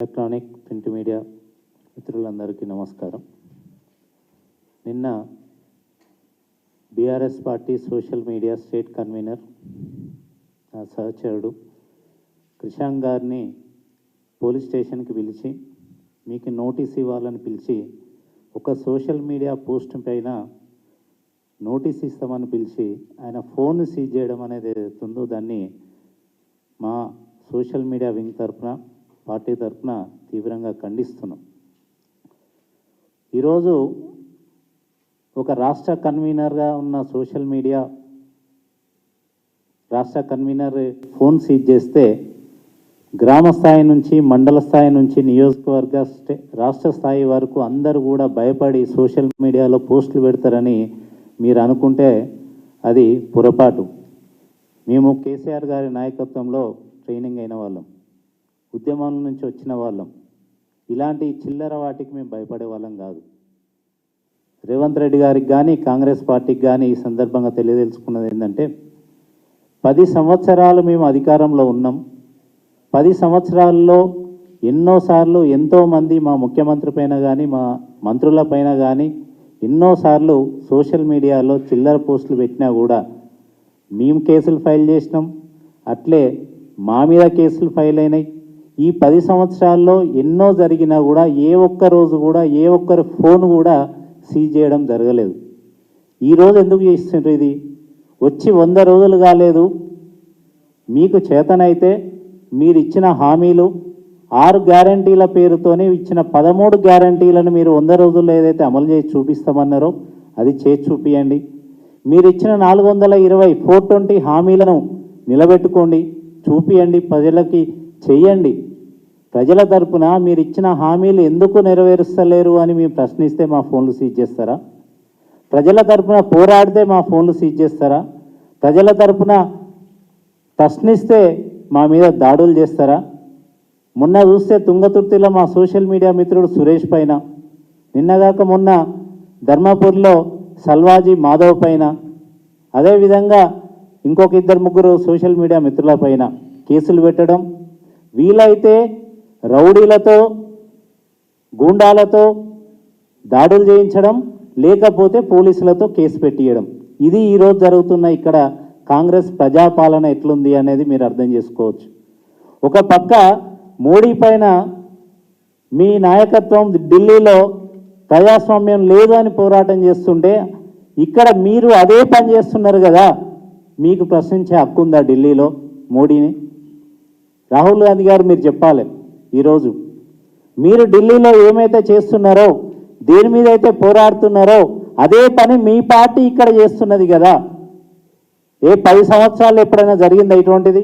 Electronic print media మిత్రులందరికీ నమస్కారం. నిన్న BRS party social media state convener నా సహచరుడు క్రిషాంక్ గారిని పోలీస్ స్టేషన్కి పిలిచి మీకు నోటీస్ ఇవ్వాలని పిలిచి ఒక సోషల్ మీడియా పోస్ట్ పైన నోటీస్ ఇస్తామని పిలిచి ఆయన ఫోన్ సీజ్ చేయడం అనేది ఏదైతుందో దాన్ని మా సోషల్ మీడియా వింగ్ తరఫున పార్టీ తరఫున తీవ్రంగా ఖండిస్తున్నాం. ఈరోజు ఒక రాష్ట్ర కన్వీనర్గా ఉన్న సోషల్ మీడియా రాష్ట్ర కన్వీనర్ ఫోన్ సీజ్ చేస్తే గ్రామ స్థాయి నుంచి మండల స్థాయి నుంచి నియోజకవర్గ స్టే రాష్ట్ర స్థాయి వరకు అందరూ కూడా భయపడి సోషల్ మీడియాలో పోస్టులు పెడతారని మీరు అనుకుంటే అది పొరపాటు. మేము కేసీఆర్ గారి నాయకత్వంలో ట్రైనింగ్ అయిన వాళ్ళం. ఉద్యమాల నుంచి వచ్చిన వాళ్ళం. ఇలాంటి చిల్లర వాటికి మేము భయపడే వాళ్ళం కాదు. రేవంత్ రెడ్డి గారికి కానీ కాంగ్రెస్ పార్టీకి కానీ ఈ సందర్భంగా తెలియదలుచుకున్నది ఏంటంటే పది సంవత్సరాలు మేము అధికారంలో ఉన్నాం. పది సంవత్సరాల్లో ఎన్నోసార్లు ఎంతోమంది మా ముఖ్యమంత్రి పైన కానీ మా మంత్రుల పైన కానీ ఎన్నోసార్లు సోషల్ మీడియాలో చిల్లర పోస్టులు పెట్టినా కూడా మేము కేసులు ఫైల్ చేసినాం. అట్లే మా మీద కేసులు ఫైల్ అయినాయి. ఈ పది సంవత్సరాల్లో ఎన్నో జరిగినా కూడా ఏ ఒక్క రోజు కూడా ఏ ఒక్కరి ఫోన్ కూడా సీజ్ చేయడం జరగలేదు. ఈరోజు ఎందుకు చేస్తుండ్రు ఇది? వచ్చి వంద రోజులు కాలేదు. మీకు చేతనైతే మీరు ఇచ్చిన హామీలు ఆరు గ్యారంటీల పేరుతోనే ఇచ్చిన పదమూడు గ్యారంటీలను మీరు వంద రోజుల్లో ఏదైతే అమలు చేసి చూపిస్తామన్నారో అది చేసి చూపియండి. మీరు ఇచ్చిన నాలుగు వందల ఇరవై ఫోర్ ట్వంటీ హామీలను నిలబెట్టుకోండి చూపియండి. ప్రజలకి చెయ్యండి. ప్రజల తరపున మీరు ఇచ్చిన హామీలు ఎందుకు నెరవేరుస్తలేరు అని మేము ప్రశ్నిస్తే మా ఫోన్లు సీజ్ చేస్తారా? ప్రజల తరపున పోరాడితే మా ఫోన్లు సీజ్ చేస్తారా? ప్రజల తరపున ప్రశ్నిస్తే మా మీద దాడులు చేస్తారా? మొన్న చూస్తే తుంగతుర్తిలో మా సోషల్ మీడియా మిత్రుడు సురేష్ పైన నిన్నగాక మొన్న ధర్మపూర్లో సల్వాజీ మాధవ్ పైన అదేవిధంగా ఇంకొక ఇద్దరు ముగ్గురు సోషల్ మీడియా మిత్రుల పైన కేసులు పెట్టడం వీలైతే రౌడీలతో గూండాలతో దాడులు చేయించడం లేకపోతే పోలీసులతో కేసు పెట్టియడం. ఇది ఈరోజు జరుగుతున్న ఇక్కడ కాంగ్రెస్ ప్రజాపాలన ఎట్లుంది అనేది మీరు అర్థం చేసుకోవచ్చు. ఒక పక్క మోడీ పైన మీ నాయకత్వం ఢిల్లీలో ప్రజాస్వామ్యం లేదు అని పోరాటం చేస్తుంటే ఇక్కడ మీరు అదే పని చేస్తున్నారు కదా? మీకు ప్రశ్నించే హక్కు ఉందా ఢిల్లీలో మోడీని? రాహుల్ గాంధీ గారు మీరు చెప్పాలి. ఈరోజు మీరు ఢిల్లీలో ఏమైతే చేస్తున్నారో దేని మీద అయితే పోరాడుతున్నారో అదే పని మీ పార్టీ ఇక్కడ చేస్తున్నది కదా. ఏ పది సంవత్సరాలు ఎప్పుడైనా జరిగిందా ఇటువంటిది?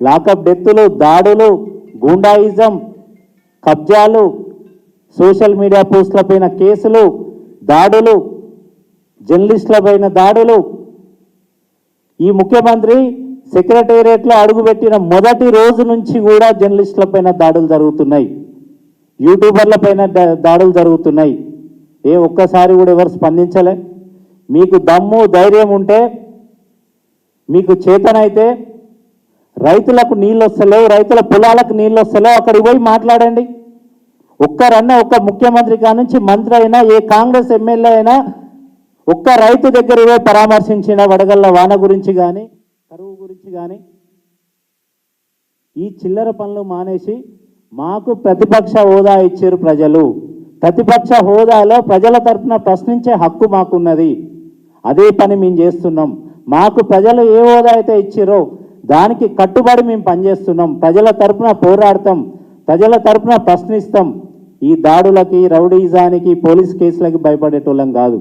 లాకప్ డెత్తులు దాడులు గూండాయిజం కబ్జాలు సోషల్ మీడియా పోస్టుల పైన కేసులు దాడులు జర్నలిస్టులపైన దాడులు. ఈ ముఖ్యమంత్రి సెక్రటేరియట్లో అడుగుపెట్టిన మొదటి రోజు నుంచి కూడా జర్నలిస్టుల పైన దాడులు జరుగుతున్నాయి. యూట్యూబర్ల పైన దా- దాడులు జరుగుతున్నాయి. ఏ ఒక్కసారి కూడా ఎవరు స్పందించలే. మీకు దమ్ము ధైర్యం ఉంటే మీకు చేతనైతే రైతులకు నీళ్ళు వస్తలేవు రైతుల పొలాలకు నీళ్ళు వస్తలేవు అక్కడికి పోయి మాట్లాడండి. ఒక్కరన్నా ఒక్క ముఖ్యమంత్రి కాడ నుంచి మంత్రి అయినా ఏ కాంగ్రెస్ ఎమ్మెల్యే అయినా ఒక్క రైతు దగ్గర పోయి పరామర్శించిన వడగళ్ళ వాన గురించి కానీ కరువు గురించి కానీ ఈ చిల్లర పనులు మానేసి మాకు ప్రతిపక్ష హోదా ఇచ్చారు ప్రజలు. ప్రతిపక్ష హోదాలో ప్రజల తరఫున ప్రశ్నించే హక్కు మాకున్నది. అదే పని మేము చేస్తున్నాం. మాకు ప్రజలు ఏ హోదా అయితే ఇచ్చారో దానికి కట్టుబడి మేము పనిచేస్తున్నాం. ప్రజల తరఫున పోరాడతాం. ప్రజల తరఫున ప్రశ్నిస్తాం. ఈ దాడులకి రౌడీజానికి పోలీస్ కేసులకి భయపడేటోళ్ళం కాదు.